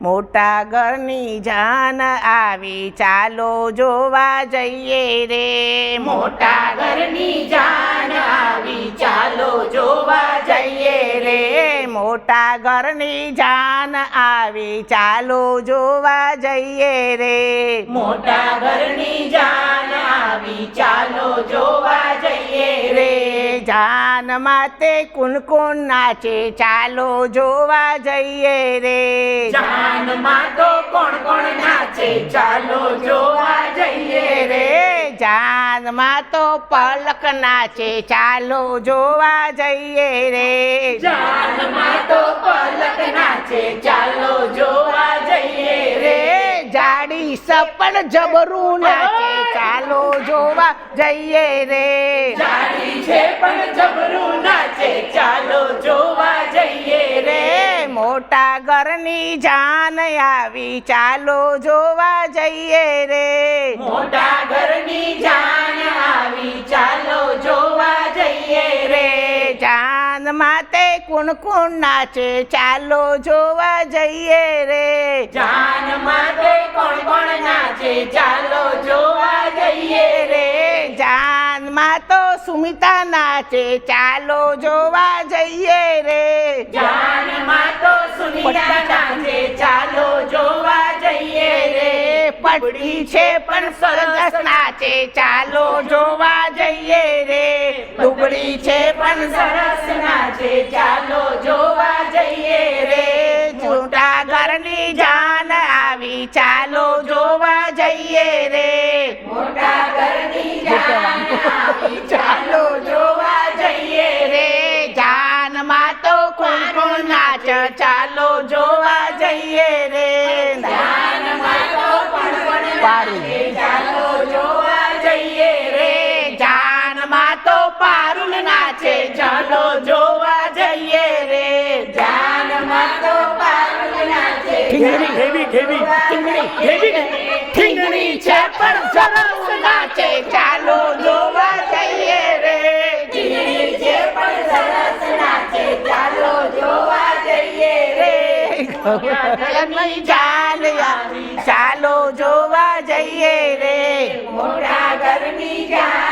મોટા ઘરની જાન આવી ચાલો જોવા જઈએ રે. મોટા ઘરની જાન આવી ચાલો જોવા જઈએ રે. મોટા ઘરની જાન આવી ચાલો જોવા જઈએ રે. મોટા ઘરની જાન આવી ચાલો જોવા જઈએ જાન માતે કુન કુન નાચે ચાલો જોવા જઈએ રે. જાન માતો કોણ કોણ નાચે ચાલો જોવા જઈએ રે. જાનમાં તો પલક નાચે ચાલો જોવા જઈએ રે. જાનમાં તો પલક નાચે ચાલો જોવા જઈએ રે. જાડી સપણ જબરું નાચે ચાલો જોવા જઈએ રે. જાડી છે જબરું નાચે ચાલો જોવા જઈએ રે. રે મોટા ઘરની જાન આવી ચાલો જોવા જઈએ રે. મોટા ઘરની જાન આવી ચાલો જોવા જઈએ રે. જાન માતે કુણ કુણ નાચે ચાલો જોવા જઈએ રે. જાનમાં સુમિતા નાચે ચાલો જોવા જઈએ રે. જાનમાં તો સુનિયા નાચે ચાલો જોવા જઈએ રે. પડી છે પણ સરસ નાચે ચાલો જોવા જઈએ રે. દુબળી છે પણ સરસ સરસ નાચે ચાલો જોવા જઈએ રે. મોટા ઘરની જાન આવી ચાલો કોણ નાચ ચાલો જોવા જઈએ રે. ચાલો જોવા જઈએ રે. રે જાનમાં તો પારુલ નાચે ચાલો જોવા જઈએ રે. જાનમાં તો પારુલ નાચે ઠીંગણી, ઠેવી, ઠેવી, ઠીંગણી, ઠેવી, ઠીંગણી છે પણ જરૂર નાચે ચાલો જોવા જઈએ રે. મોટા ઘરની જાન